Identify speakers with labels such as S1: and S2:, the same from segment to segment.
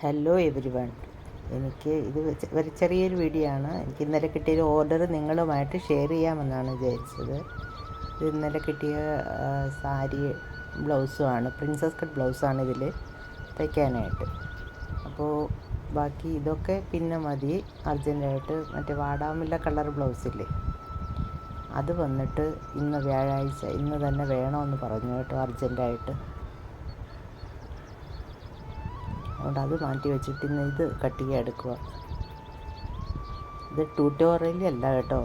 S1: Hello every one എനിക്ക് ഇത് ഒരു ചെറിയൊരു വീഡിയോ ആണ്. എനിക്ക് ഇന്നലെ കിട്ടിയൊരു ഓർഡർ നിങ്ങളുമായിട്ട് ഷെയർ ചെയ്യാമെന്നാണ് വിചാരിച്ചത്. ഇത് ഇന്നലെ കിട്ടിയ സാരി ബ്ലൗസുമാണ് പ്രിൻസസ് കട്ട് ബ്ലൗസാണ് ഇതിൽ തയ്ക്കാനായിട്ട്. അപ്പോൾ ബാക്കി ഇതൊക്കെ പിന്നെ മതി. അർജന്റായിട്ട് മറ്റേ വാടാമില്ല കളർ ബ്ലൗസില്ലേ അത് വന്നിട്ട് ഇന്ന് വ്യാഴാഴ്ച ഇന്ന് തന്നെ വേണമെന്ന് പറഞ്ഞു കേട്ടോ അർജന്റായിട്ട് അതുകൊണ്ട് അത് മാറ്റി വെച്ചിട്ട് ഇന്ന് ഇത് കട്ട് ചെയ്യാൻ എടുക്കുക ഇത് ട്യൂട്ടോറിയൽ അല്ല കേട്ടോ.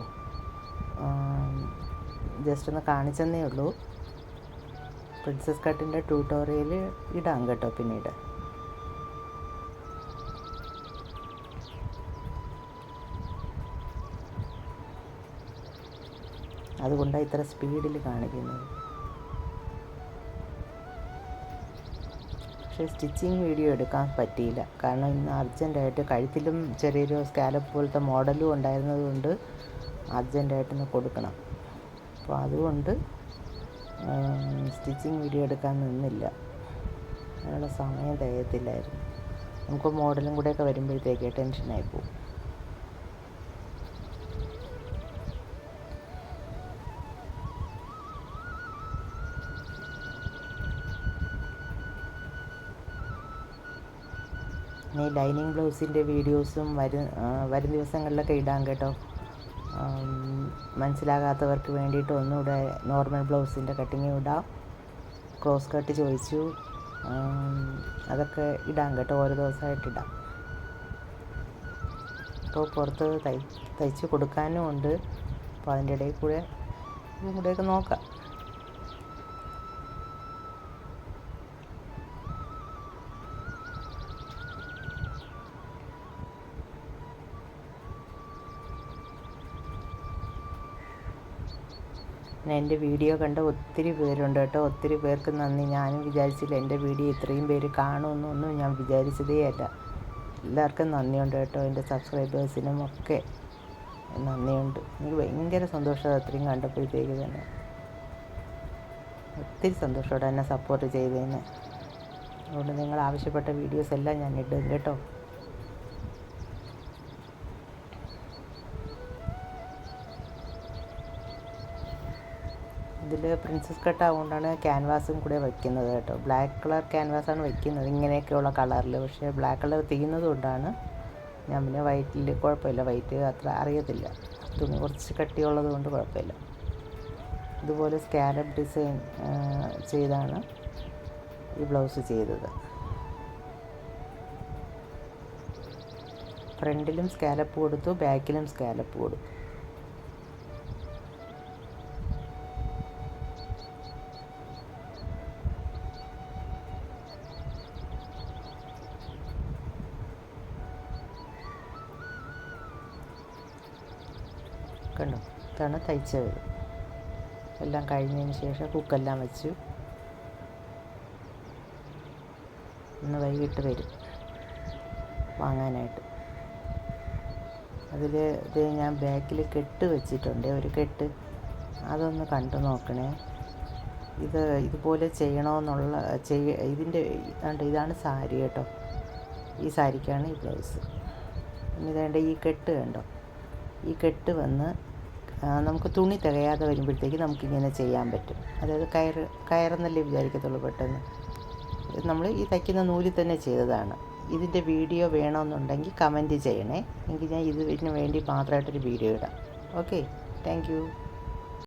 S1: ജസ്റ്റ് ഒന്ന് കാണിച്ചെന്നേ ഉള്ളൂ. പ്രിൻസസ് കട്ടിന്റെ ട്യൂട്ടോറിയൽ ഇടാം കേട്ടോ പിന്നീട്. അതുകൊണ്ടാണ് ഇത്ര സ്പീഡിൽ കാണിക്കുന്നത്. പക്ഷേ സ്റ്റിച്ചിങ് വീഡിയോ എടുക്കാൻ പറ്റിയില്ല. കാരണം ഇന്ന് അർജന്റായിട്ട് കഴുത്തിലും ചെറിയൊരു സ്കാലപ്പ് പോലത്തെ മോഡലും ഉണ്ടായിരുന്നത് കൊണ്ട് അർജന്റായിട്ട് ഇന്ന് കൊടുക്കണം. അപ്പോൾ അതുകൊണ്ട് സ്റ്റിച്ചിങ് വീഡിയോ എടുക്കാൻ നിന്നില്ല. അതിനുള്ള സമയം തികയത്തില്ലായിരുന്നു. നമുക്ക് മോഡലും കൂടെയൊക്കെ വരുമ്പോഴത്തേക്ക് ടെൻഷനായി പോകും. ഇനി ലൈനിങ് ബ്ലൗസിന്റെ വീഡിയോസും വരും വരും ദിവസങ്ങളിലൊക്കെ ഇടാം കേട്ടോ. മനസ്സിലാകാത്തവർക്ക് വേണ്ടിയിട്ട് ഒന്നുകൂടെ നോർമൽ ബ്ലൗസിന്റെ കട്ടിങ് ഇടാം. ക്രോസ് കട്ട് ചോദിച്ചു. അതൊക്കെ ഇടാം കേട്ടോ ഓരോ ദിവസമായിട്ട് ഇടാം. അപ്പോൾ പുറത്ത് തൈ തയ്ച്ച് കൊടുക്കാനും ഉണ്ട്. അപ്പോൾ അതിന്റെ ഇടയിൽ കൂടെ ഇതും കൂടെയൊക്കെ നോക്കാം. എന്റെ വീഡിയോ കണ്ട ഒത്തിരി പേരുണ്ട് കേട്ടോ. ഒത്തിരി പേർക്ക് നന്ദി. ഞാനും വിചാരിച്ചില്ല എന്റെ വീഡിയോ ഇത്രയും പേര് കാണുമെന്നൊന്നും ഞാൻ വിചാരിച്ചതേ അല്ല. എല്ലാവർക്കും നന്ദിയുണ്ട് കേട്ടോ. എന്റെ സബ്സ്ക്രൈബേഴ്സിനും ഒക്കെ നന്ദിയുണ്ട്. എനിക്ക് ഭയങ്കര സന്തോഷം അത്രയും കണ്ടപ്പോഴത്തേക്ക് തന്നെ. ഒത്തിരി സന്തോഷത്തോടെ എന്നെ സപ്പോർട്ട് ചെയ്തതിന്. അതുകൊണ്ട് നിങ്ങൾ ആവശ്യപ്പെട്ട വീഡിയോസ് എല്ലാം ഞാൻ ഇടും കേട്ടോ. ഇതിൽ പ്രിൻസസ് കട്ട് ആവുകൊണ്ടാണ് ക്യാൻവാസും കൂടെ വയ്ക്കുന്നത് കേട്ടോ. ബ്ലാക്ക് കളർ ക്യാൻവാസാണ് വയ്ക്കുന്നത് ഇങ്ങനെയൊക്കെയുള്ള കളറിൽ പക്ഷേ ബ്ലാക്ക് കളർ തീയുന്നത് കൊണ്ടാണ് ഞാൻ പിന്നെ വൈറ്റിൽ കുഴപ്പമില്ല. വൈറ്റ് അത്ര അറിയത്തില്ല. തുണി കുറച്ച് കട്ടിയുള്ളത് കൊണ്ട് കുഴപ്പമില്ല. ഇതുപോലെ സ്കാലപ്പ് ഡിസൈൻ ചെയ്താണ് ഈ ബ്ലൗസ് ചെയ്തത്. ഫ്രണ്ടിലും സ്കാലപ്പ് കൊടുത്തു ബാക്കിലും സ്കാലപ്പ് കൊടുത്തു. കണ്ടോ? ഇതാണ് തയ്ച്ചത് എല്ലാം കഴിഞ്ഞതിന് ശേഷം കുക്കെല്ലാം വെച്ചു. ഇന്ന് വൈകിട്ട് വരും വാങ്ങാനായിട്ട്. അതിൽ ഇത് ഞാൻ ബാക്കിൽ കെട്ട് വെച്ചിട്ടുണ്ട്. ഒരു കെട്ട്. അതൊന്ന് കണ്ടു നോക്കണേ. ഇത് ഇതുപോലെ ചെയ്യണമെന്നുള്ള ചെയ്യ ഇതിന്റെ കണ്ട്? ഇതാണ് സാരി കേട്ടോ. ഈ സാരിക്കാണ് ഈ ബ്ലൗസ്. ഇനി ഇതേണ്ട ഈ കെട്ട് കണ്ടോ? ഈ കെട്ട് വന്ന് നമുക്ക് തുണി തികയാതെ വരുമ്പോഴത്തേക്ക് നമുക്കിങ്ങനെ ചെയ്യാൻ പറ്റും. അതായത് കയറ് കയറെന്നല്ലേ വിചാരിക്കത്തുള്ളൂ പെട്ടെന്ന്. നമ്മൾ ഈ തയ്ക്കുന്ന നൂലിൽ തന്നെ ചെയ്തതാണ്. ഇതിന്റെ വീഡിയോ വേണമെന്നുണ്ടെങ്കിൽ കമന്റ് ചെയ്യണേ. എങ്കിൽ ഞാൻ ഇതിന് വേണ്ടി മാത്രമായിട്ടൊരു വീഡിയോ ഇടാം. Okay thank